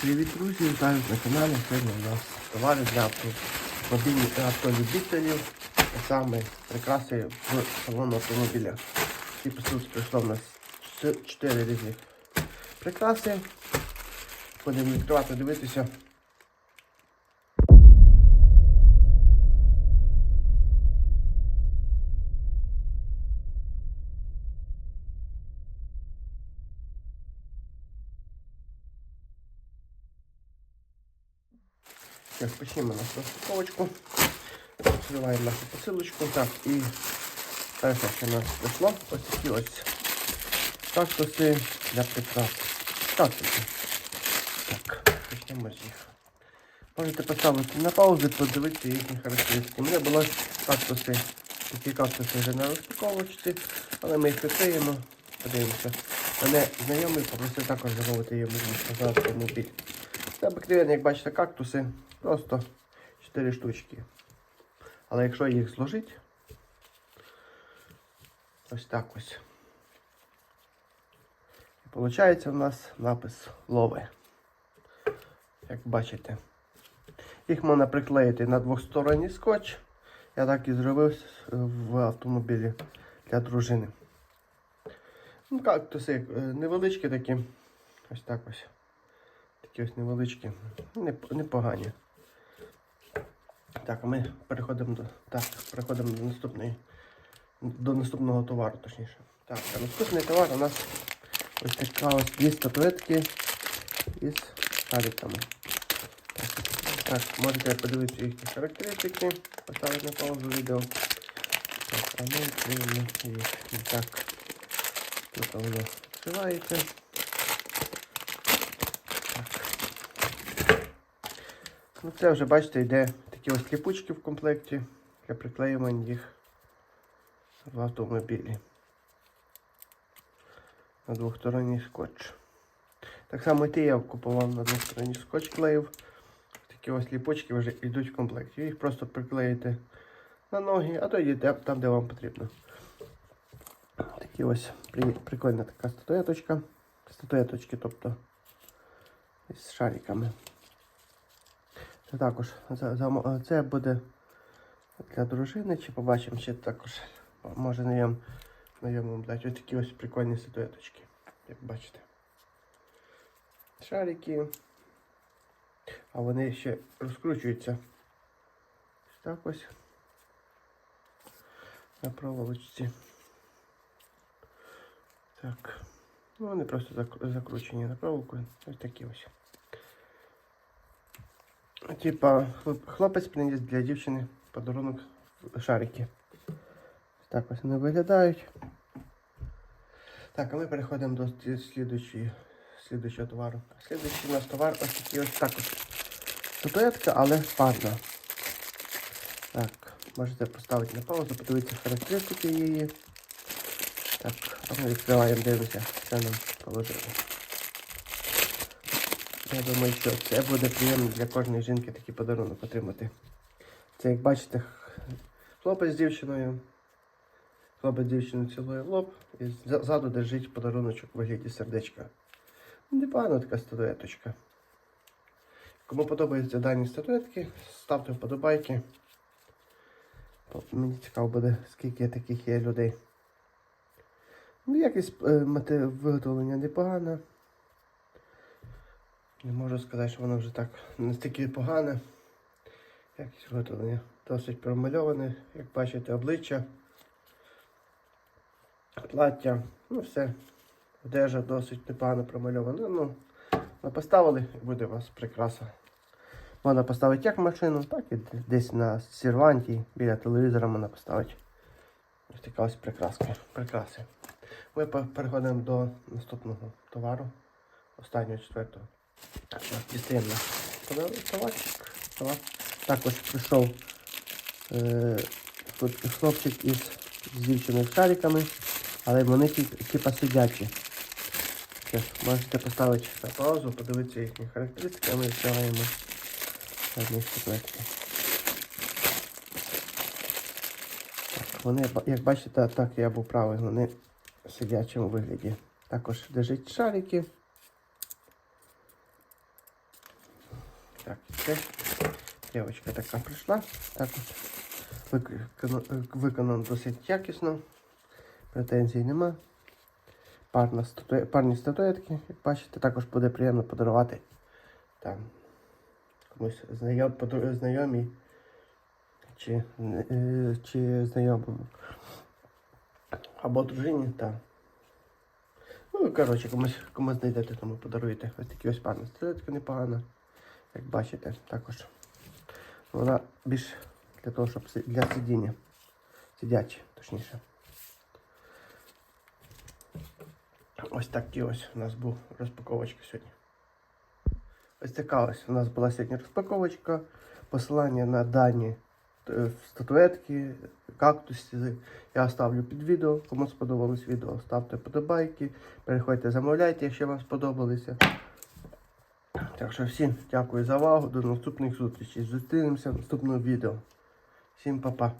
Привіт, друзі! Вітаю на каналі. Сьогодні у нас товари для автолюбителів, а саме прикраси в салону автомобіля. Ці посилки прийшло в нас 4 різних прикраси. Будемо відкривати, дивитися. Так, почнемо нашу розпаковочку. Відкриваємо нашу посилочку. Так, і перше, що у нас прийшло, ось такі ось кактуси для прикрас. Кактуси. Так, почнемо з їх. Можете поставити на паузу, подивитися їхні характеристики. У мене були кактуси, такі кактуси вже на розпаковочці, але ми їх відкриємо, подивимося. Мене знайомий попросив також замовити йому на автомобіль. Це обикновенно, як бачите, кактуси. Просто 4 штучки. Але якщо їх зложити, ось так ось. І виходить у нас напис лове. Як бачите. Їх можна приклеїти на двосторонній скотч. Я так і зробив в автомобілі для дружини. Ну, кактуси е, невеличкі такі. Ось так ось. Такі невеличкі. Непогані. Так, ми переходимо до. Так, переходимо до наступної. До наступного товару, точніше. Так, наступний товар у нас ось така ось дві статуетки із шариками. Так, так, можете подивитися їхні характеристики, поставити на паузу відео. Так, а ми їх. Так, тут воно відкривається. Ну, це вже, бачите, йде такі ось ліпучки в комплекті для приклеювання їх в автомобілі. На двосторонній скотч. Так само і ті я купував на двосторонній скотч клеїв. Такі ось ліпучки вже йдуть в комплекті. Їх просто приклеїте на ноги, а то йдете там, де вам потрібно. Такі ось при- прикольна така статуеточка. Статуеточки, тобто із шариками. Це також це буде для дружини, чи побачимо, чи також може знайом, знайомим дати. Ось такі ось прикольні статуеточки, як бачите. Шарики. А вони ще розкручуються. Ось так ось. На проволочці. Так. Ну, вони просто закручені на проволоку. Ось такі ось. Типа, хлопець приніс для дівчини подарунок шарики. Так ось вони виглядають. Так, а ми переходимо до слід- слідуючої, слідуючого товару. Слідуючий у нас товар ось такий ось також. Статуетка, але парна. Так, можете поставити на паузу, подивитися характеристики її. Так, а ми відкриваємо, дивимося, що нам положили. Я думаю, що це буде приємно для кожної жінки такий подарунок отримати. Це як бачите, хлопець з дівчиною. Хлопець дівчину цілує в лоб і ззаду держить подаруночок у вигляді сердечка. Непогана така статуеточка. Кому подобаються дані статуетки, ставте вподобайки. Мені цікаво буде, скільки таких є людей. Ну, якість е, виготовлення непогана. Не можу сказати, що воно вже так настільки погане. Якість виготовлення досить промальоване, як бачите, обличчя, плаття, ну все. Одежа досить непогано промальована. Ну, ми поставили і буде у вас прикраса. Можна поставити як машину, так і десь на серванті біля телевізора можна поставити. Ось така ось прикраска. прикраси. Ми переходимо до наступного товару, останнього четвертого. Так, у нас дістаємо товарчик. Товар. Також прийшов е, тут хлопчик із з дівчиною шариками, але вони типа сидячі. Щас, можете поставити на паузу, подивитися їхні характеристики, а ми відкриваємо одні статуетки. Так, вони, як бачите, так, я був правий, вони в сидячому вигляді. Також лежать шарики. Це дівчинка така прийшла. Так от виконано, виконано досить якісно. Претензій нема. Парна статуе- парні статуетки, як бачите, також буде приємно подарувати там комусь знайом, знайомій чи, е, чи знайомому. Або дружині, так. Ну, коротше, комусь, комусь знайдете, тому подаруєте. Ось такі ось парна статуетка непогана. Як бачите, також. Вона більш для того, щоб для сидіння. Сидячі, точніше. Ось такі ось у нас був розпаковочка сьогодні. Ось така ось у нас була сьогодні розпаковочка. Посилання на дані е, статуетки, кактуси. Я оставлю під відео. Кому сподобалось відео, ставте подобайки. Переходьте, замовляйте, якщо вам сподобалося. Так що всім дякую за увагу. До наступних зустрічей. Зустрінемося в наступному відео. Всім па-па.